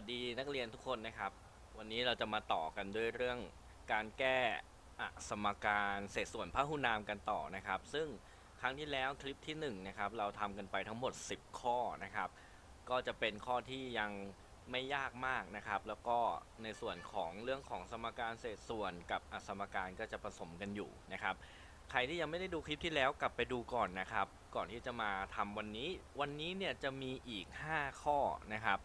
วัสดีนักเรียนทุกคนนะครับ วันนี้เราจะมาต่อกันด้วยเรื่องการแก้สมการเศษส่วนพหุนามกันต่อนะครับ ซึ่งครั้งที่แล้วคลิปที่1นะครับเราทำกันไปทั้งหมด 10 ข้อนะครับ ก็จะเป็นข้อที่ยังไม่ยากมากนะครับ แล้วก็ในส่วนของเรื่องของสมการเศษส่วนกับอสมการก็จะผสมกันอยู่นะครับ ใครที่ยังไม่ได้ดูคลิปที่แล้วกลับไปดูก่อนนะครับ ก่อนที่จะมาทำวันนี้ วันนี้เนี่ยจะมีอีก 5 ข้อนะครับ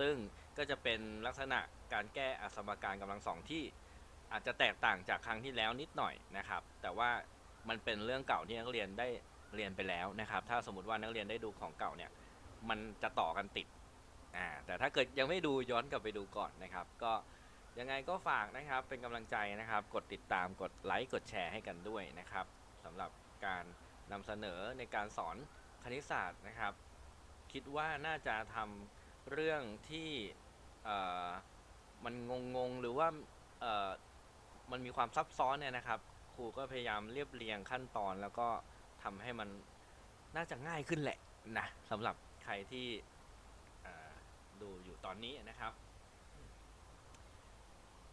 ซึ่ง ก็จะเป็นลักษณะการแก้อสมการกำลังสองที่อาจจะแตกต่างจากครั้งที่แล้วนิดหน่อยนะครับ แต่ว่ามันเป็นเรื่องเก่าที่นักเรียนได้เรียนไปแล้วนะครับ ถ้าสมมติว่านักเรียนได้ดูของเก่าเนี่ย มันจะต่อกันติดอ่าแต่ถ้าเกิดยังไม่ดูย้อนกลับไปดูก่อนนะครับ ก็ยังไงก็ฝากนะครับเป็นกำลังใจนะครับ กดติดตามกดไลค์กดแชร์ให้กันด้วยนะครับสำหรับการนำเสนอในการสอนคณิตศาสตร์นะครับ คิดว่าน่าจะทำเรื่องที่ เอ่อมันงงๆหรือว่าเอ่อมันมีความซับซ้อนเนี่ยนะครับ ครูก็พยายามเรียบเรียงขั้นตอน แล้วก็ทำให้มันน่าจะง่ายขึ้นแหละนะสำหรับใครที่เอ่อดูอยู่ตอนนี้นะครับ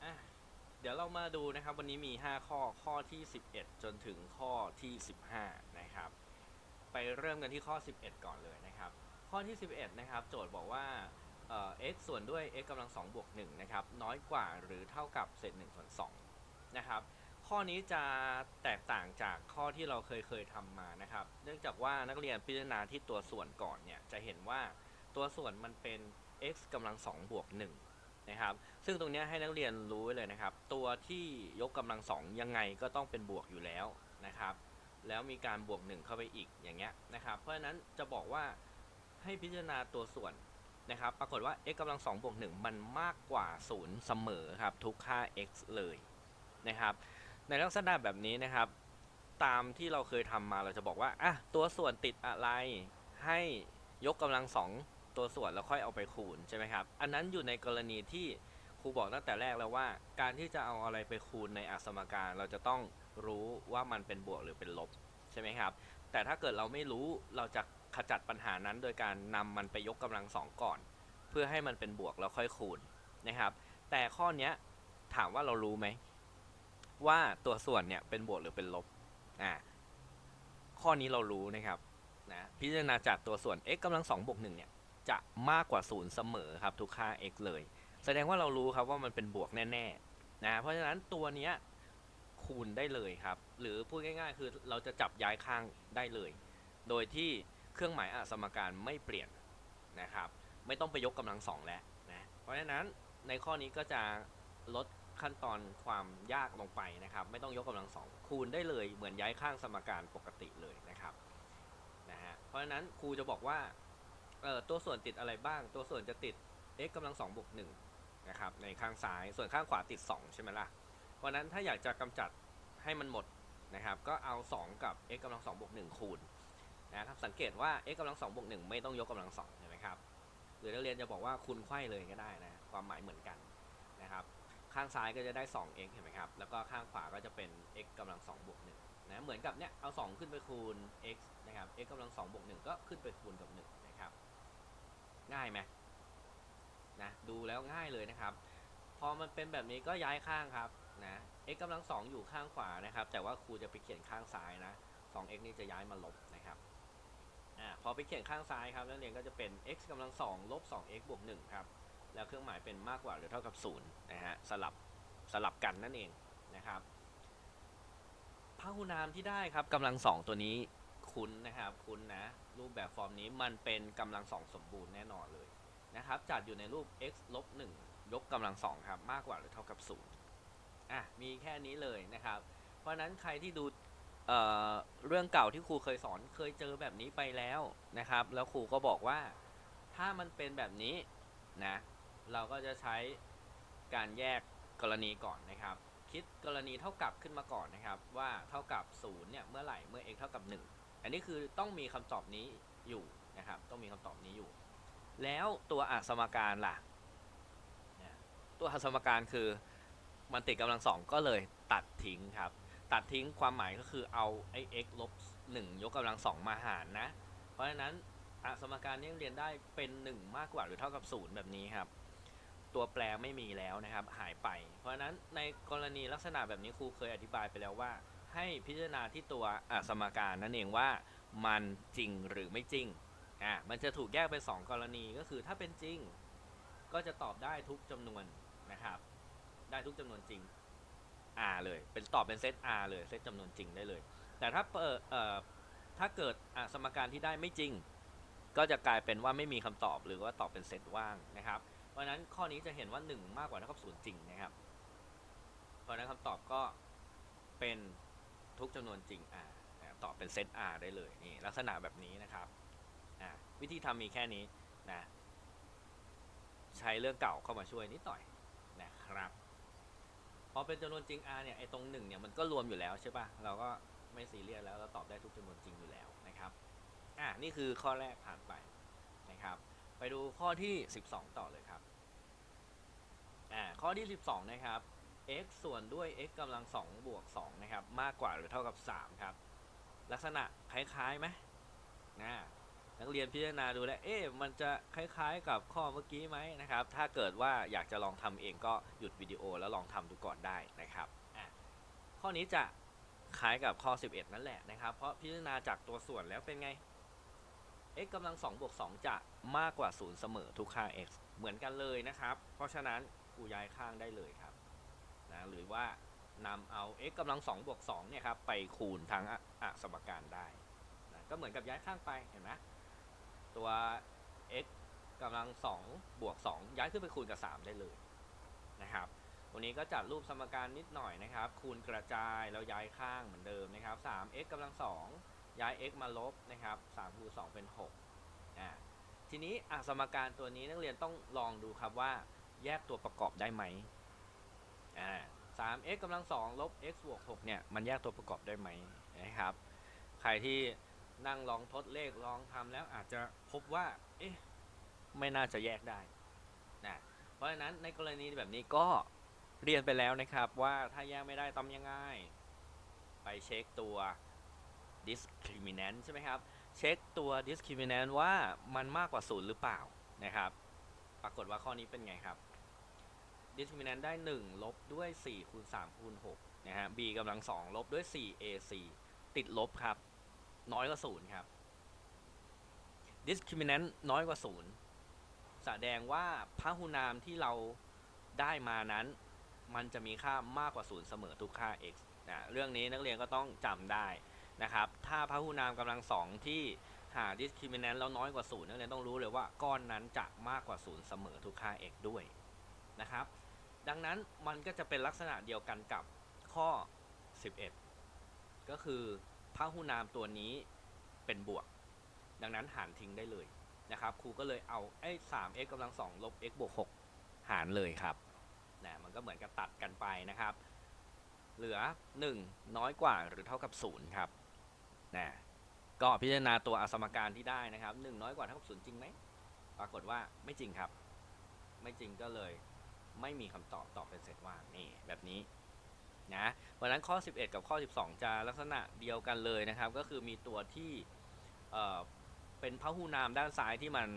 อะเดี๋ยวเรามาดูนะครับ วันนี้มี 5 ข้อข้อที่ 11 จนถึงข้อที่ 15 นะครับ ไปเริ่มกันที่ข้อ 11 ก่อนเลยนะครับ ข้อที่ 11 นะครับ โจทย์บอกว่า เอ่อ x ส่วนด้วย x กำลัง2บวก1นะครับน้อยกว่าหรือเท่ากับเศษ1ส่วน2นะครับข้อนี้จะแตกต่างจากข้อที่เราเคยเคยทำมานะครับ เนื่องจากว่านักเรียนพิจารณาที่ตัวส่วนก่อนเนี่ยจะเห็นว่าตัวส่วนมันเป็น x กำลัง2บวก1นะครับซึ่งตรงนี้ให้นักเรียนรู้ไว้เลยนะครับ ตัวที่ยกกำลังสองยังไงก็ต้องเป็นบวกอยู่แล้วนะครับแล้วมีการบวก 1 เข้าไปอีกอย่างเงี้ยนะครับ เพราะฉะนั้นจะบอกว่าให้พิจารณาตัวส่วน นะครับ ปรากฏว่า x กำลัง2บวก1มันมากกว่า 0 เสมอครับ ทุกค่า x เลยนะครับ ในลักษณะแบบนี้นะครับ ตามที่เราเคยทำมาเราจะบอกว่าอะตัวส่วนติดอะไรให้ยกกำลังสองตัวส่วนแล้วค่อยเอาไปคูณใช่ไหมครับ อันนั้นอยู่ในกรณีที่ครูบอกตั้งแต่แรกแล้วว่า การที่จะเอาอะไรไปคูณในอสมการเราจะต้องรู้ว่ามันเป็นบวกหรือเป็นลบใช่ไหมครับ แต่ถ้าเกิดเราไม่รู้เราจะ ขจัดปัญหานั้นโดยการนำมันไปยกกำลังสองก่อน เพื่อให้มันเป็นบวกแล้วค่อยคูณนะครับ แต่ข้อนี้ถามว่าเรารู้ไหม ว่าตัวส่วนเนี่ยเป็นบวกหรือเป็นลบอ่าข้อนี้เรารู้นะครับนะพิจารณาจากตัวส่วน x กำลัง2บวก1เนี่ยจะมากกว่า0เสมอครับทุกค่า x เลย แสดงว่าเรารู้ครับว่ามันเป็นบวกแน่ๆนะเพราะฉะนั้นตัวเนี้ยคูณได้เลยครับ หรือพูดง่าย ๆ คือเราจะจับย้ายข้างได้เลย โดยที่ เครื่องหมายอสมการไม่เปลี่ยนนะครับ ไม่ต้องไปยกกำลังสองแล้วนะเพราะฉะนั้นในข้อนี้ก็จะลดขั้นตอนความยากลงไปนะครับ ไม่ต้องยกกำลังสองคูณได้เลยเหมือนย้ายข้างสมการปกติเลยนะครับนะฮะเพราะฉะนั้นครูจะบอกว่าเอ่อตัวส่วนติดอะไรบ้าง ตัวส่วนจะติด x กำลังสองบวกหนึ่งนะครับในข้างซ้ายส่วนข้างขวาติด 2 ใช่ไหมล่ะ เพราะนั้นถ้าอยากจะกำจัดให้มันหมดนะครับ ก็เอา 2 กับ x กำลังสองบวกหนึ่งคูณ นะครับสังเกตว่า x กำลังสองบวกหนึ่งไม่ต้องยกกำลังสองใช่ไหมครับหรือนักเรียนจะบอกว่าคูณไขว้เลยก็ได้นะความหมายเหมือนกันนะครับข้างซ้ายก็จะได้ 2x เห็นไหมครับ แล้วก็ข้างขวาก็จะเป็น x กำลัง2บวก1นะเหมือนกับเนี่ยเอา 2 ขึ้นไปคูณ x นะครับ x กำลัง2บวก1ก็ขึ้นไปคูณกับ1นะครับง่ายไหมนะดูแล้วง่ายเลยนะครับ พอมันเป็นแบบนี้ก็ย้ายข้างครับนะ x กำลัง2อยู่ข้างขวานะครับ แต่ว่าครูจะไปเขียนข้างซ้ายนะ 2x นี่จะย้ายมาลบนะครับ อ่าพอไปเขียนข้างซ้ายครับนักเรียนก็จะเป็น x กำลัง2ลบ 2x บวก1ครับ แล้วเครื่องหมายเป็นมากกว่าหรือเท่ากับ0นะฮะสลับสลับกันนั่นเองนะครับพหุนามที่ได้ครับกำลังสองตัวนี้คุ้นะครับคุ้นะรูปแบบฟอร์มนี้มันเป็นกำลังสองสมบูรณ์แน่นอนเลยนะครับจัดอยู่ในรูป x ลบ1ยกกำลังสองครับมากกว่าหรือเท่ากับ0อะมีแค่นี้เลยนะครับ เพราะนั้นใครที่ดู เอ่อเรื่องเก่าที่ครูเคยสอนเคยเจอแบบนี้ไปแล้วนะครับ แล้วครูก็บอกว่าถ้ามันเป็นแบบนี้นะเราก็จะใช้การแยกกรณีก่อนนะครับ คิดกรณีเท่ากับขึ้นมาก่อนนะครับ ว่าเท่ากับ0เนี่ยเมื่อไหร่เมื่อ x เท่ากับ 1 อันนี้คือต้องมีคำตอบนี้อยู่นะครับ ต้องมีคำตอบนี้อยู่ แล้วตัวอักสมการล่ะตัวอักสมการคือมันติดกำลังสองก็เลยตัดทิ้งครับ ตัดทิ้งความหมายก็คือเอาไอ้ x ลบ1ยกกำลังสองมาหารนะ เพราะฉะนั้นสมการนี้เรียนได้เป็น 1 มากกว่าหรือเท่ากับ 0 แบบนี้ครับ ตัวแปรไม่มีแล้วนะครับ หายไป เพราะฉะนั้นในกรณีลักษณะแบบนี้ครูเคยอธิบายไปแล้วว่า ให้พิจารณาที่ตัวสมการนั่นเองว่ามันจริงหรือไม่จริงอะมันจะถูกแยกเป็นสองกรณีก็คือถ้าเป็นจริง ก็จะตอบได้ทุกจำนวนนะครับ ได้ทุกจำนวนจริง R เลย เป็นตอบเป็นเซต R เลย เซตจำนวนจริงได้เลย แต่ถ้าเปิดเออถ้าเกิดสมการที่ได้ไม่จริง ก็จะกลายเป็นว่าไม่มีคำตอบหรือว่าตอบเป็นเซตว่างนะครับ เพราะนั้นข้อนี้จะเห็นว่า 1 มากกว่าเท่ากับ0จริงนะครับ เพราะนั้นคำตอบก็เป็นทุกจำนวนจริง R ตอบเป็นเซต R ได้เลยนี่ลักษณะแบบนี้นะครับวิธีทำมีแค่นี้นะใช้เรื่องเก่าเข้ามาช่วยนิดหน่อยนะครับ อเป็นจำนวนจริง R เนี่ยไอ้ตรงหนึ่งเนี่ยมันก็รวมอยู่แล้วใช่ปะเราก็ไม่ซีเรียสแล้วเราตอบได้ทุกจำนวนจริงอยู่แล้วนะครับอะนี่คือข้อแรกผ่านไปนะครับ ไปดูข้อที่ 12 ต่อเลยครับอ่าข้อที่ 12 นะครับ x ส่วนด้วย x กำลัง2บวก2นะครับ มากกว่าหรือเท่ากับ 3 ครับ ลักษณะคล้ายๆไหม เรียนพิจารณาดูแล้วเอ๊ะมันจะคล้าย ๆ กับข้อเมื่อกี้ไหมนะครับ ถ้าเกิดว่าอยากจะลองทำเองก็หยุดวิดีโอแล้วลองทำดูก่อนได้นะครับข้อนี้จะคล้ายกับข้อ 11 นั่นแหละนะครับ เพราะพิจารณาจากตัวส่วนแล้วเป็นไง x กำลัง2บวก2จะมากกว่า 0 เสมอทุกค่า x เหมือนกันเลยนะครับ เพราะฉะนั้นกูย้ายข้างได้เลยครับนะหรือว่านำเอา x กำลัง2บวก2เนี่ยครับไปคูณทั้งออสมการได้นะก็เหมือนกับย้ายข้างไปเห็นไหม ตัว x กำลัง2บวก 2 ย้ายขึ้นไปคูณกับ 3 ได้เลยนะครับ วันนี้ก็จัดรูปสมการนิดหน่อยนะครับ คูณกระจายแล้วย้ายข้างเหมือนเดิมนะครับ 3x กำลัง 2 ย้าย x มาลบนะครับ3คูณ2เป็น6อ่าทีนี้อะสมการตัวนี้นักเรียนต้องลองดูครับว่าแยกตัวประกอบได้ไหมอ่า 3x กำลัง2ลบ x บวก6เนี่ย มันแยกตัวประกอบได้ไหมนะครับ ใครที่ นั่งลองทดเลขลองทำแล้วอาจจะพบว่า เอ๊ะ ไม่น่าจะแยกได้นะเพราะฉะนั้นในกรณีแบบนี้ก็เรียนไปแล้วนะครับว่าถ้าแยกไม่ได้ทำยังไง ไปเช็คตัว discriminant ใช่ไหมครับ เช็คตัว discriminant ว่ามันมากกว่า0หรือเปล่านะครับ ปรากฏว่าข้อนี้เป็นไงครับ discriminant ได้ 1 ลบด้วย4คูณ3คูณ6นะฮะ b กำลัง2ลบด้วย 4 ac ติดลบครับ น้อยกว่า0ครับ discriminant น้อยกว่า0แสดงว่าพหุนามที่เราได้มานั้น มันจะมีค่ามากกว่า0เสมอทุกค่า x นะเรื่องนี้นักเรียนก็ต้องจำได้นะครับ ถ้าพหุนามกำลัง2ที่หา discriminant แล้วน้อยกว่า0นักเรียนต้องรู้เลยว่าก้อนนั้นจะมากกว่า0เสมอทุกค่า x ด้วยนะครับ ดังนั้นมันก็จะเป็นลักษณะเดียวกันกับข้อ 11 ก็คือ พหุนามตัวนี้เป็นบวก ดังนั้นหารทิ้งได้เลยนะครับ ครูก็เลยเอาไอ้ 3x กำลัง2ลบ x บวก6หารเลยครับนะมันก็เหมือนกับตัดกันไปนะครับ เหลือ 1 น้อยกว่าหรือเท่ากับ 0 ครับนะก็พิจารณาตัวอสมการที่ได้นะครับ 1 น้อยกว่าเท่ากับ0จริงไหมปรากฏว่าไม่จริงครับ ไม่จริงก็เลยไม่มีคำตอบตอบเป็นเสร็จว่างนี่แบบนี้ นะเพราะฉะนั้นข้อ 11 กับข้อ 12 จะลักษณะเดียวกันเลยนะครับ ก็คือมีตัวที่เอ่อเป็นพหุนามด้านซ้ายที่มัน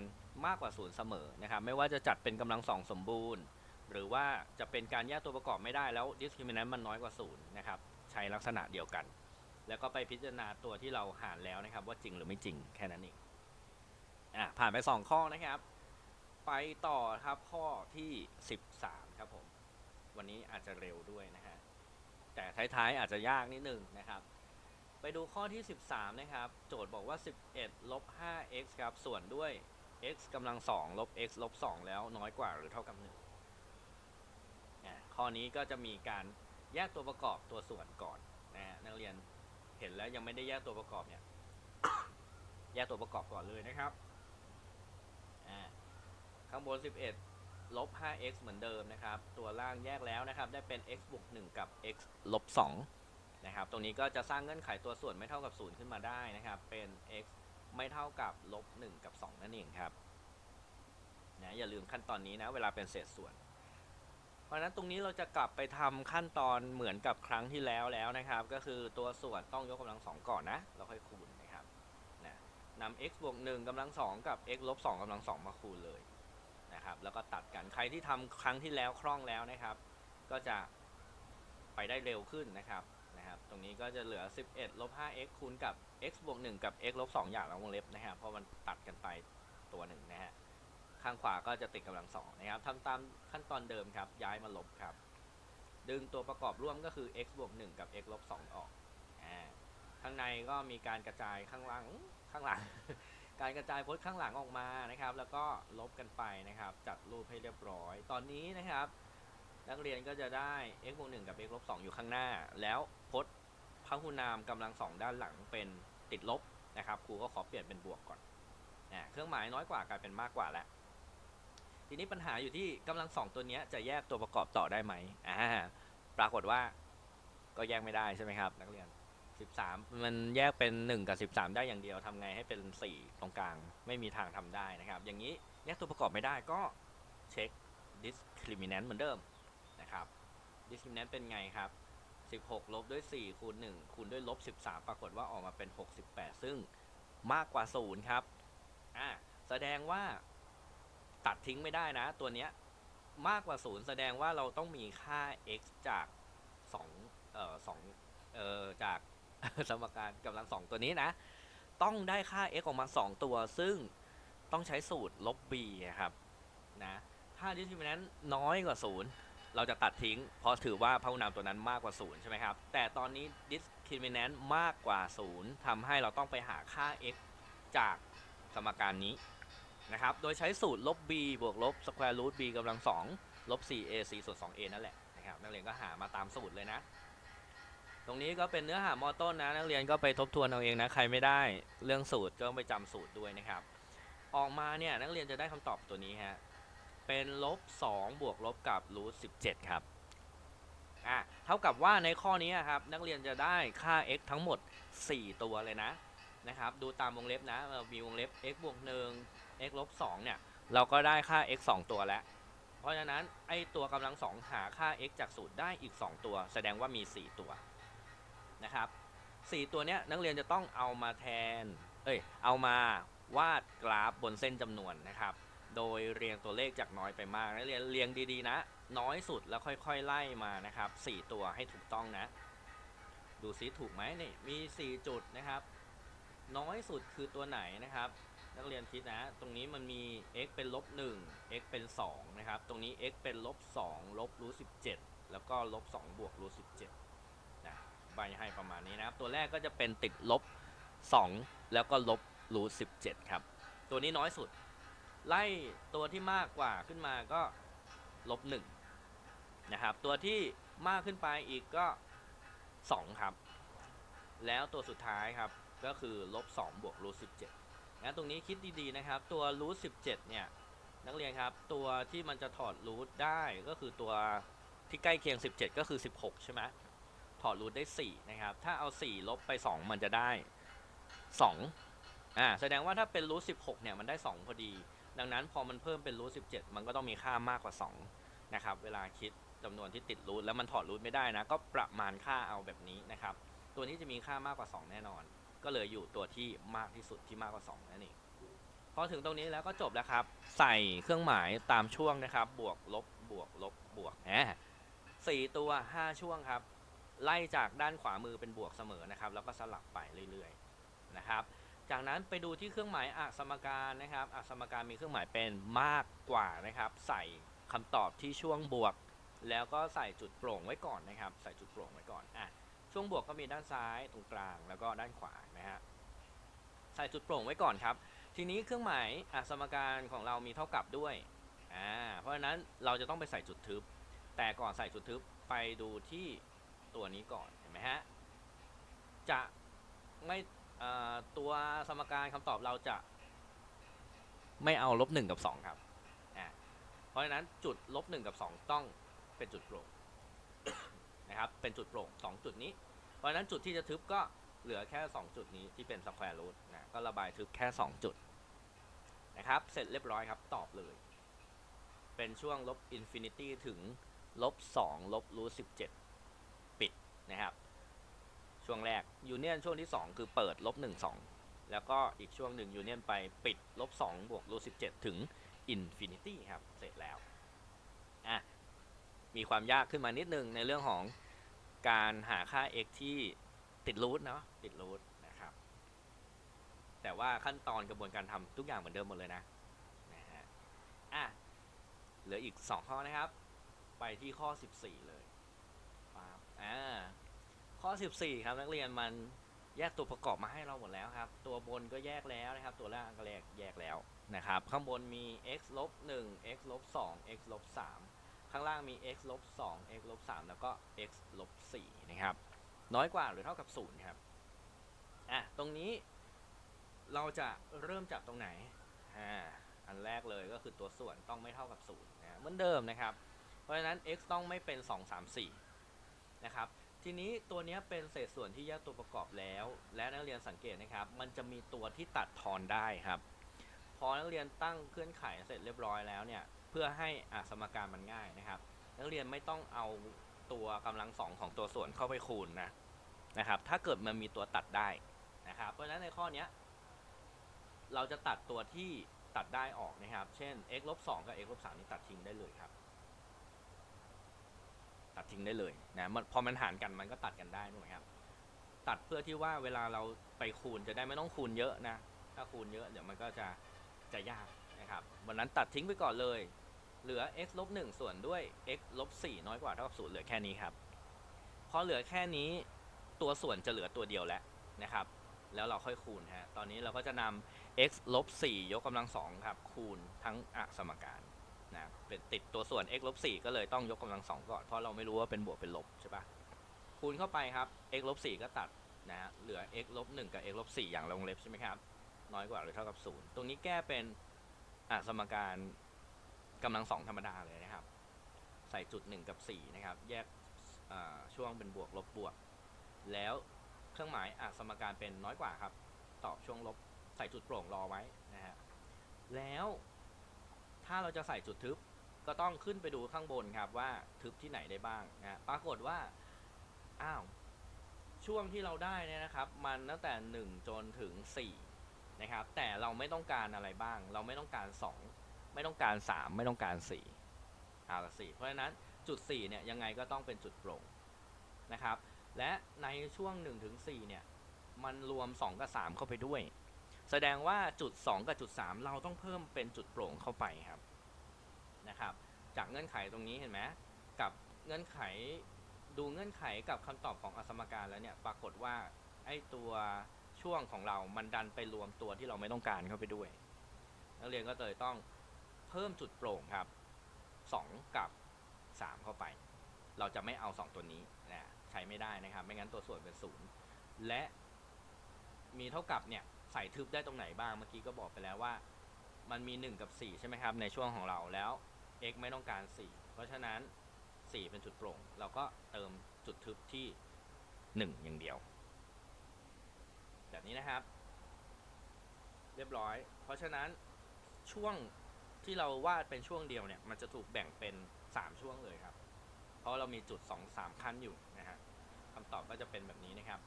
มากกว่าศูนย์เสมอนะครับ ไม่ว่าจะจัดเป็นกำลังสองสมบูรณ์ หรือว่าจะเป็นการแยกตัวประกอบไม่ได้แล้ว discriminant มันน้อยกว่าศูนย์นะครับ ใช้ลักษณะเดียวกัน แล้วก็ไปพิจารณาตัวที่เราหารแล้วนะครับ ว่าจริงหรือไม่จริงแค่นั้นเองอะผ่านไป 2 ข้อนะครับ ไปต่อครับข้อที่ 13 ครับผม วันนี้อาจจะเร็วด้วยนะฮะ แต่ท้ายๆอาจจะยากนิดนึงนะครับ ไปดูข้อที่ 13 นะครับ โจทย์บอกว่า 11ลบ 5x ครับ ส่วนด้วย x กำลัง2ลบ x ลบ 2 แล้วน้อยกว่าหรือเท่ากับ1อะข้อนี้ก็จะมีการแยกตัวประกอบตัวส่วนก่อนนะฮะนักเรียนเห็นแล้วยังไม่ได้แยกตัวประกอบเนี่ย แยกตัวประกอบก่อนเลยนะครับข้างบน 11 ลบ 5x เหมือนเดิมนะครับ ตัวล่างแยกแล้วนะครับ ได้เป็น x บวก 1 กับ x ลบ2นะครับ ตรงนี้ก็จะสร้างเงื่อนไขตัวส่วนไม่เท่ากับ 0 ขึ้นมาได้นะครับ เป็น x ไม่เท่ากับลบ 1 กับ 2 นั่นเองครับนะอย่าลืมขั้นตอนนี้นะ เวลาเป็นเศษส่วน เพราะนั้นตรงนี้เราจะกลับไปทำขั้นตอนเหมือนกับครั้งที่แล้วแล้วนะครับ ก็คือตัวส่วนต้องยกกำลังสองก่อนนะ เราค่อยคูณนะครับนะนำ x บวก1กำลัง2กับ x ลบ2กำลัง2มาคูณเลย นะครับ แล้วก็ตัดกันใครที่ทำครั้งที่แล้วคล่องแล้วนะครับ ก็จะไปได้เร็วขึ้นนะครับนะครับ ตรงนี้ก็จะเหลือ 11ลบ 5x คูณกับ x บวก 1 กับ x ลบ 2 อย่างละวงเล็บนะครับ เพราะมันตัดกันไปตัวหนึ่งนะฮะ ข้างขวาก็จะติดกำลังสองนะครับทำตามขั้นตอนเดิมครับ ย้ายมาลบครับ ดึงตัวประกอบร่วมก็คือ x บวก 1 กับ x ลบ 2 ออก อ่า ข้างในก็มีการกระจายข้างหลังข้างหลัง การกระจายพจน์ข้างหลังออกมานะครับ แล้วก็ลบกันไปนะครับ จัดรูปให้เรียบร้อย ตอนนี้นะครับ นักเรียนก็จะได้ x บวก1กับ x ลบ2อยู่ข้างหน้า แล้วพจน์พหุนามกำลังสองด้านหลังเป็นติดลบนะครับครูก็ขอเปลี่ยนเป็นบวกก่อนอ่าเครื่องหมายน้อยกว่ากลายเป็นมากกว่าแล้วทีนี้ปัญหาอยู่ที่กำลังสองตัวเนี้ยจะแยกตัวประกอบต่อได้ไหมอ่าปรากฏว่าก็แยกไม่ได้ใช่ไหมครับ นักเรียน 13มันแยกเป็น1กับ13ได้อย่างเดียวทำไงให้เป็น4ตรงกลาง ไม่มีทางทำได้นะครับ อย่างนี้แยกตัวประกอบไม่ได้ก็เช็ค discriminant เหมือนเดิมนะครับ discriminant เป็นไงครับ 16 ลบด้วย 4 คูณ 1 คูณด้วยลบ 13 ปรากฏว่าออกมาเป็น 68 ซึ่งมากกว่า 0 ครับ อ่า แสดงว่าตัดทิ้งไม่ได้นะ ตัวเนี้ยมากกว่า 0 แสดงว่าเราต้องมีค่า x จาก2เอ่อ2เอ่อจาก สมการกำลัง2ตัวนี้นะ ต้องได้ค่า x ออกมา 2 ตัว ซึ่งต้องใช้สูตรลบ b อะครับนะถ้า discriminant น้อยกว่า 0 เราจะตัดทิ้ง เพราะถือว่าพหุนามตัวนั้นมากกว่า 0 ใช่ไหมครับ แต่ตอนนี้ discriminant มากกว่า 0ทำให้เราต้องไปหาค่า x จากสมการนี้นะครับ โดยใช้สูตรลบ b บวกลบ square root b กำลัง2ลบ 4ac ส่วน 2a นั่นแหละนะครับนักเรียนก็หามาตามสูตรเลยนะ รงนี้ก็เป็นเนื้อหามอต้นนะ นักเรียนก็ไปทบทวนเอาเองนะ ใครไม่ได้เรื่องสูตรก็ไปจำสูตรด้วยนะครับ ออกมาเนี่ยนักเรียนจะได้คำตอบตัวนี้ฮะ เป็นลบ2บวกลบกับรูท17ครับ อะ เท่ากับว่าในข้อนี้ครับ นักเรียนจะได้ค่า x ทั้งหมด 4 ตัวเลยนะนะครับ ดูตามวงเล็บนะเรามีวงเล็บ x บวก1 x ลบ2เนี่ย เราก็ได้ค่า x 2 ตัวแล้วเพราะฉะนั้นไอตัวกำลังสองหาค่า x จากสูตรได้อีก 2 ตัว แสดงว่ามี 4 ตัว นะครับ4ตัวเนี้ยนักเรียนจะต้องเอามาแทน เอ้ย เอามาวาดกราฟบนเส้นจำนวนนะครับ โดยเรียงตัวเลขจากน้อยไปมาก นักเรียนเรียงดีๆนะ น้อยสุดแล้วค่อยๆไล่มานะครับ4ตัวให้ถูกต้องนะ ดูซิถูกไหมนี่มี4จุดนะครับ น้อยสุดคือตัวไหนนะครับ นักเรียนคิดนะ ตรงนี้มันมี x เป็นลบ1 x เป็น2นะครับ ตรงนี้ x เป็นลบ2ลบรูท17 แล้วก็ลบ2บวกรูท17 ใบให้ประมาณนี้นะครับ ตัวแรกก็จะเป็นติดลบ 2 แล้วก็ลบรูท17ครับ ตัวนี้น้อยสุด ไล่ตัวที่มากกว่าขึ้นมาก็ลบ1นะครับ ตัวที่มากขึ้นไปอีกก็ 2 ครับ แล้วตัวสุดท้ายครับก็คือลบ2บวกรูท17นะตรงนี้คิดดีๆนะครับ ตัวรูท17เนี่ยนักเรียนครับ ตัวที่มันจะถอดรูทได้ก็คือตัวที่ใกล้เคียง 17 ก็คือ 16 ใช่ไหม ถอดรูทได้ 4 นะครับ ถ้าเอา 4 ลบไป 2 มันจะได้ 2 อ่า แสดงว่าถ้าเป็นรูท16 เนี่ย มันได้ 2 พอดี ดังนั้นพอมันเพิ่มเป็นรูท17 มันก็ต้องมีค่ามากกว่า 2 นะครับ เวลาคิดจำนวนที่ติดรูทแล้วมันถอดรูทไม่ได้นะ ก็ประมาณค่าเอาแบบนี้นะครับ ตัวนี้จะมีค่ามากกว่า 2 แน่นอน ก็เลยอยู่ตัวที่มากที่สุดที่มากกว่า 2 นั่นเอง พอถึงตรงนี้แล้วก็จบแล้วครับ ใส่เครื่องหมายตามช่วงนะครับ บวกลบบวกลบบวกแหมสี่ตัว 5 ช่วงครับ ไล่จากด้านขวามือเป็นบวกเสมอนะครับ แล้วก็สลับไปเรื่อยๆนะครับ จากนั้นไปดูที่เครื่องหมายอักษรการนะครับอักษรการมีเครื่องหมายเป็นมากกว่านะครับ ใส่คำตอบที่ช่วงบวก แล้วก็ใส่จุดโปร่งไว้ก่อนนะครับ ใส่จุดโปร่งไว้ก่อนอะช่วงบวกก็มีด้านซ้ายตรงกลางแล้วก็ด้านขวานะฮะใส่จุดโปร่งไว้ก่อนครับ ทีนี้เครื่องหมายอักษรการของเรามีเท่ากับด้วยอ่าเพราะฉะนั้นเราจะต้องไปใส่จุดทึบ แต่ก่อนใส่จุดทึบไปดูที่ ตัวนี้ก่อนเห็นไหมฮะ จะไม่ตัวสมการคำตอบเราจะไม่เอาลบหนึ่งกับสองครับ เพราะฉะนั้นจุดลบหนึ่งกับสองต้องเป็นจุดโปร่งนะครับ เป็นจุดโปร่งสองจุดนี้ เพราะฉะนั้นจุดที่จะทึบก็เหลือแค่ 2 จุดนี้ที่เป็นสแควร์รูทนะ ก็ระบายทึบแค่ 2 จุดนะครับ เสร็จเรียบร้อยครับ ตอบเลย เป็นช่วงลบอินฟินิตี้ถึงลบ2ลบรูท17ปิด นะครับ ช่วงแรกยูเนียนช่วงที่ 2 คือเปิดลบ1 2แล้วก็อีกช่วงหนึ่งยูเนียนไปปิดลบ2บวกรูท17ถึง infinity ครับ เสร็จแล้วอะมีความยากขึ้นมานิดนึงในเรื่องของการหาค่า x ที่ติดรูทเนาะติดรูทนะครับ แต่ว่าขั้นตอนกระบวนการทำทุกอย่างเหมือนเดิมหมดเลยนะนะฮะอะเหลืออีก 2 ข้อนะครับ ไปที่ข้อ 14 เลย อ่าข้อ 14 ครับนักเรียนมันแยกตัวประกอบมาให้เราหมดแล้วครับ ตัวบนก็แยกแล้วนะครับ ตัวล่างก็แยกแยกแล้วนะครับ ข้างบนมี x ลบ1 x ลบ2 x ลบ3ข้างล่างมี x ลบ2 x ลบ3แล้วก็ x ลบ4นะครับ น้อยกว่าหรือเท่ากับ0ครับอะตรงนี้เราจะเริ่มจากตรงไหนอ่าอันแรกเลยก็คือตัวส่วนต้องไม่เท่ากับ0นะเหมือนเดิมนะครับ เพราะฉะนั้น x ต้องไม่เป็น 2 3 4 นะครับ ทีนี้ตัวนี้เป็นเศษส่วนที่แยกตัวประกอบแล้ว และนักเรียนสังเกตนะครับ มันจะมีตัวที่ตัดทอนได้ครับ พอนักเรียนตั้งเคลื่อนไขเสร็จเรียบร้อยแล้วเนี่ย เพื่อให้อสมการมันง่ายนะครับ นักเรียนไม่ต้องเอาตัวกำลังสองของตัวส่วนเข้าไปคูณนะนะครับ ถ้าเกิดมันมีตัวตัดได้นะครับ เพราะฉะนั้นในข้อนี้เราจะตัดตัวที่ตัดได้ออกนะครับ เช่น x ลบ2กับ x ลบ3นี่ตัดทิ้งได้เลยครับ ตัดทิ้งได้เลยนะมันพอมันหารกันมันก็ตัดกันได้ถูกไหมครับ ตัดเพื่อที่ว่าเวลาเราไปคูณจะได้ไม่ต้องคูณเยอะนะ ถ้าคูณเยอะเดี๋ยวมันก็จะจะยากนะครับวันนั้นตัดทิ้งไปก่อนเลย เหลือ x ลบ1ส่วนด้วย x ลบ4น้อยกว่าเท่ากับ0เหลือแค่นี้ครับพอเหลือแค่นี้ตัวส่วนจะเหลือตัวเดียวแล้วนะครับ แล้วเราค่อยคูณฮะตอนนี้เราก็จะนำ x ลบ4ยกกำลังสองครับคูณทั้งอสมการ เป็นติดตัวส่วน x ลบ4ก็เลยต้องยกกำลังสองก่อน เพราะเราไม่รู้ว่าเป็นบวกเป็นลบใช่ปะคูณเข้าไปครับ x ลบ4ก็ตัดนะฮะเหลือ x ลบ1กับ x ลบ4อย่างลงเล็บใช่ไหมครับ น้อยกว่าหรือเท่ากับ 0 ตรงนี้แก้เป็นอะสมการกำลังสองธรรมดาเลยนะครับ ใส่จุด 1 กับ 4 นะครับ แยกช่วงเป็นบวกลบบวก แล้วเครื่องหมายอะสมการเป็นน้อยกว่าครับ ตอบช่วงลบใส่จุดโปร่งรอไว้นะฮะแล้วถ้าเราจะใส่จุดทึบ ก็ต้องขึ้นไปดูข้างบนครับว่าทึบที่ไหนได้บ้างนะปรากฏว่า อ้าว ช่วงที่เราได้เนี่ยนะครับ มันตั้งแต่ 1 จนถึง 4 นะครับ แต่เราไม่ต้องการอะไรบ้าง เราไม่ต้องการ 2 ไม่ต้องการ 3 ไม่ต้องการ4เอาละ4เพราะฉะนั้นจุด 4 เนี่ยยังไงก็ต้องเป็นจุดโปร่งนะครับ และในช่วง 1-4 เนี่ย มันรวม 2 กับ 3 เข้าไปด้วย แสดงว่าจุด 2 กับจุด 3 เราต้องเพิ่มเป็นจุดโปร่งเข้าไปครับ นะครับ จากเงื่อนไขตรงนี้เห็นไหมกับเงื่อนไขดูเงื่อนไขกับคำตอบของอสมการแล้วเนี่ยปรากฏว่าไอ้ตัวช่วงของเรา มันดันไปรวมตัวที่เราไม่ต้องการเข้าไปด้วย นักเรียนก็เลยต้องเพิ่มจุดโปร่งครับ 2 กับ 3 เข้าไป เราจะไม่เอา 2 ตัวนี้นะใช้ไม่ได้นะครับ ไม่งั้นตัวส่วนเป็น 0 และมีเท่ากับเนี่ยใส่ทึบได้ตรงไหนบ้างเมื่อกี้ก็บอกไปแล้วว่า มันมี 1 กับ 4 ใช่ไหมครับ ในช่วงของเราแล้ว x ไม่ต้องการ 4 เพราะฉะนั้น 4 เป็นจุดโปร่ง เราก็เติมจุดทึบที่ 1 อย่างเดียว แบบนี้นะครับ เรียบร้อย เพราะฉะนั้นช่วงที่เราวาดเป็นช่วงเดียวเนี่ย มันจะถูกแบ่งเป็น 3 ช่วงเลยครับ เพราะเรามีจุด 2 3 ขั้นอยู่นะฮะคำตอบก็จะเป็นแบบนี้นะครับ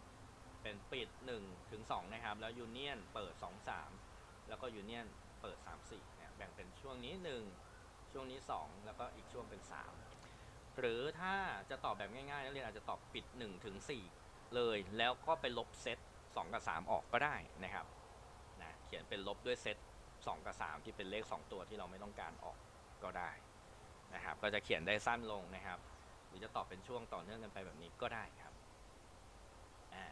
เป็นปิด1ถึง2นะครับ แล้วยูเนียนเปิด 2 3 แล้วก็ยูเนียนเปิด 3 4เนี่ยแบ่งเป็นช่วงนี้ 1 ช่วงนี้ 2 แล้วก็อีกช่วงเป็น 3 หรือถ้าจะตอบแบบง่ายๆนักเรียนอาจจะตอบปิด1ถึง4เลยแล้วก็ไปลบเซต2กับ 3 ออกก็ได้นะครับนะเขียนเป็นลบด้วยเซต2 กับ 3 ที่เป็นเลข 2 ตัวที่เราไม่ต้องการออกก็ได้นะครับก็จะเขียนได้สั้นลงนะครับ หรือจะตอบเป็นช่วงต่อเนื่องกันไปแบบนี้ก็ได้ครับอ่า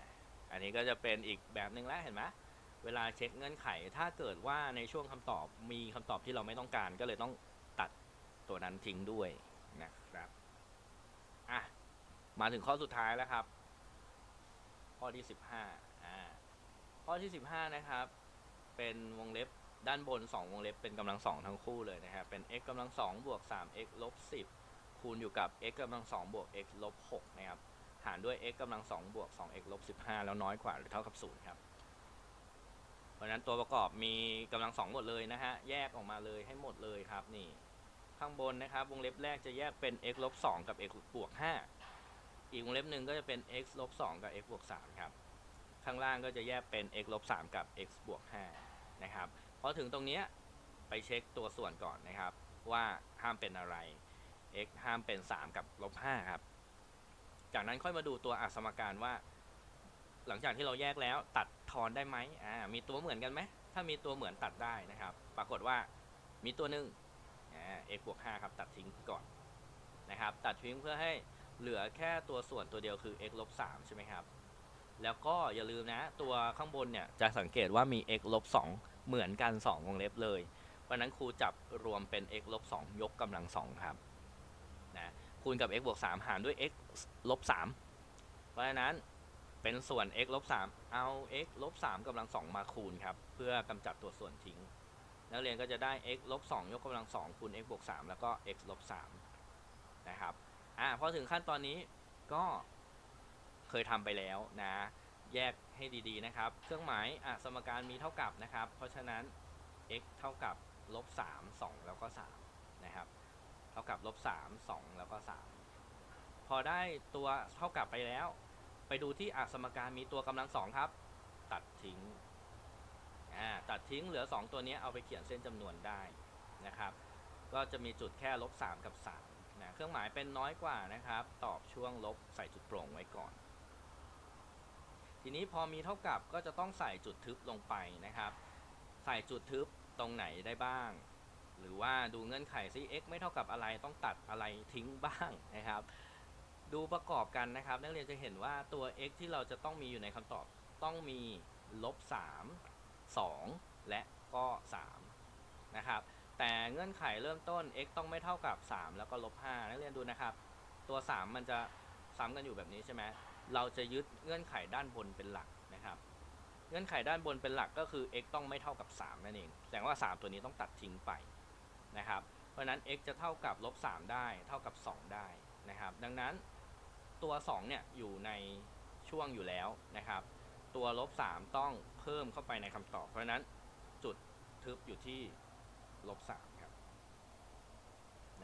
อันนี้ก็จะเป็นอีกแบบหนึ่งแล้วเห็นไหมเวลาเช็คเงื่อนไข ถ้าเกิดว่าในช่วงคำตอบมีคำตอบที่เราไม่ต้องการก็เลยต้อง ตัวนั้นทิ้งด้วยนะครับอะมาถึงข้อสุดท้ายแล้วครับ ข้อที่15อ่าข้อที่15นะครับ เป็นวงเล็บด้านบน 2 วงเล็บเป็นกำลังสองทั้งคู่เลยนะครับ เป็น x กำลังสองบวก 3x ลบ 10 คูณอยู่กับ x กำลังสองบวก x ลบ6นะครับ หารด้วย x กำลังสองบวก 2x ลบ 15 แล้วน้อยกว่าหรือเท่ากับ0ครับ เพราะฉะนั้นตัวประกอบมีกำลังสองหมดเลยนะฮะ แยกออกมาเลยให้หมดเลยครับนี่ ข้างบนนะครับ วงเล็บแรกจะแยกเป็น x ลบ2กับ x บวก5อีกวงเล็บหนึ่งก็จะเป็น x ลบ2กับ x บวก3ครับ ข้างล่างก็จะแยกเป็น x ลบ3กับ x บวก5นะครับ พอถึงตรงนี้ไปเช็คตัวส่วนก่อนนะครับ ว่าห้ามเป็นอะไร x ห้ามเป็น 3 กับลบ5ครับ จากนั้นค่อยมาดูตัวอสมการว่า หลังจากที่เราแยกแล้วตัดทอนได้ไหมอ่ามีตัวเหมือนกันไหมถ้ามีตัวเหมือนตัดได้นะครับ ปรากฏว่ามีตัวหนึ่ง x บวก5ครับ ตัดทิ้งก่อนนะครับ ตัดทิ้งเพื่อให้เหลือแค่ตัวส่วนตัวเดียวคือ x ลบ3ใช่ไหมครับ แล้วก็อย่าลืมนะ ตัวข้างบนเนี่ย จะสังเกตว่ามี x ลบ2เหมือนกัน 2 วงเล็บเลย เพราะนั้นครูจับรวมเป็น x ลบ2ยกกำลัง2ครับนะคูณกับ x บวก3หารด้วย x ลบ3เพราะฉะนั้นเป็นส่วน x ลบ3เอา x ลบ3กำลัง2มาคูณครับ เพื่อกำจัดตัวส่วนทิ้ง นักเรียนก็จะได้ x ลบ2ยกกำลัง2คูณ x บวก3แล้วก็ x ลบ3นะครับอ่าพอถึงขั้นตอนนี้ก็เคยทำไปแล้วนะ แยกให้ดีๆนะครับ เครื่องหมายอะสมการมีเท่ากับนะครับ เพราะฉะนั้น x เท่ากับลบ3 2 แล้วก็3นะครับ เท่ากับลบ3 2 แล้วก็ 3 พอได้ตัวเท่ากับไปแล้ว ไปดูที่อะสมการมีตัวกำลังสองครับ ตัดทิ้ง อ่าตัดทิ้งเหลือ 2 ตัวนี้เอาไปเขียนเส้นจำนวนได้นะครับ ก็จะมีจุดแค่ลบ3กับ3นะเครื่องหมายเป็นน้อยกว่านะครับ ตอบช่วงลบใส่จุดโปร่งไว้ก่อน ทีนี้พอมีเท่ากับก็จะต้องใส่จุดทึบลงไปนะครับ ใส่จุดทึบตรงไหนได้บ้าง หรือว่าดูเงื่อนไขซิ x ไม่เท่ากับอะไรต้องตัดอะไรทิ้งบ้างนะครับ ดูประกอบกันนะครับ นักเรียนจะเห็นว่าตัว x ที่เราจะต้องมีอยู่ในคำตอบต้องมีลบ3 2 และก็3นะครับแต่เงื่อนไขเริ่มต้น x ต้องไม่เท่ากับ 3 แล้วก็ลบ5นักเรียนดูนะครับ ตัว 3 มันจะซ้ำกันอยู่แบบนี้ใช่ไหมเราจะยึดเงื่อนไขด้านบนเป็นหลักนะครับ เงื่อนไขด้านบนเป็นหลักก็คือ x ต้องไม่เท่ากับ 3 นั่นเองแสดงว่า 3 ตัวนี้ต้องตัดทิ้งไปนะครับ เพราะนั้น x จะเท่ากับลบ3ได้ เท่ากับ 2 ได้นะครับ ดังนั้นตัว 2 เนี่ยอยู่ในช่วงอยู่แล้วนะครับ ตัวลบ3ต้อง เพิ่มเข้าไปในคำตอบ เพราะนั้นจุดทึบอยู่ที่ลบ3ครับ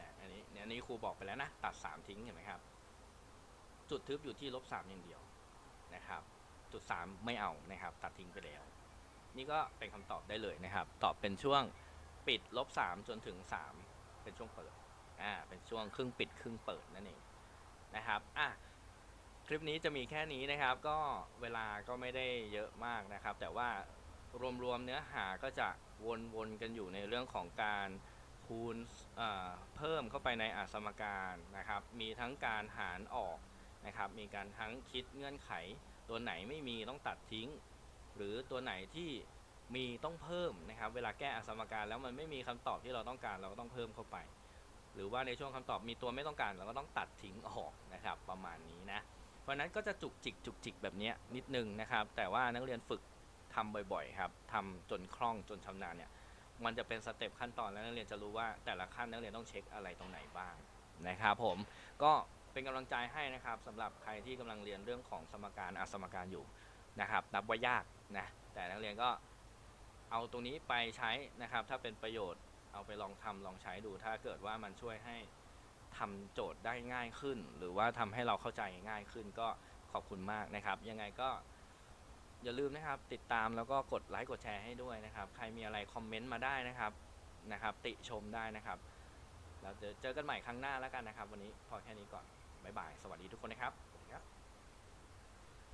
นะอันนี้นี่อันนี้ครูบอกไปแล้วนะ ตัด 3 ทิ้งเห็นไหมครับ จุดทึบอยู่ที่ลบ3อย่างเดียวนะครับ จุด 3 ไม่เอานะครับ ตัดทิ้งไปแล้ว นี่ก็เป็นคำตอบได้เลยนะครับ ตอบเป็นช่วงปิดลบ3จนถึง 3 เป็นช่วงเปิดอ่าเป็นช่วงครึ่งปิดครึ่งเปิดนั่นเองนะครับอะ ลิปนี้จะมีแค่นี้นะครับ ก็เวลาก็ไม่ได้เยอะมากนะครับ แต่ว่ารวมๆเนื้อหาก็จะวนๆกันอยู่ในเรื่องของการคูณเเพิ่มเข้าไปในอสมการนะครับ มีทั้งการหารออกนะครับ มีการทั้งคิดเงื่อนไข ตัวไหนไม่มีต้องตัดทิ้ง หรือตัวไหนที่มีต้องเพิ่มนะครับ เวลาแก้อสมการแล้วมันไม่มีคำตอบที่เราต้องการเราก็ต้องเพิ่มเข้าไป หรือว่าในช่วงคำตอบมีตัวไม่ต้องการเราก็ต้องตัดทิ้งออกนะครับ ประมาณนี้นะ ราะนั้นก็จะจุกจิกจุกจิกแบบนี้นิดนึงนะครับ แต่ว่านักเรียนฝึกทำบ่อยๆครับทำจนคล่องจนชำนาญเนี่ยมันจะเป็นสเต็ปขั้นตอนแล้วนักเรียนจะรู้ว่าแต่ละขั้นนักเรียนต้องเช็คอะไรตรงไหนบ้างนะครับผมก็เป็นกำลังใจให้นะครับสำหรับใครที่กำลังเรียนเรื่องของสมการอสมการอยู่นะครับนับว่ายากนะแต่นักเรียนก็เอาตรงนี้ไปใช้นะครับ ถ้าเป็นประโยชน์เอาไปลองทำลองใช้ดูถ้าเกิดว่ามันช่วยให้ ทำโจทย์ได้ง่ายขึ้น หรือว่าทำให้เราเข้าใจง่ายขึ้นก็ขอบคุณมากนะครับ ยังไงก็อย่าลืมนะครับ ติดตามแล้วก็กดไลค์กดแชร์ให้ด้วยนะครับ ใครมีอะไรคอมเมนต์มาได้นะครับนะครับ ติชมได้นะครับแล้วเจอเจอกันใหม่ครั้งหน้าแล้วกันนะครับ วันนี้พอแค่นี้ก่อนบ๊ายบายสวัสดีทุกคนนะครับ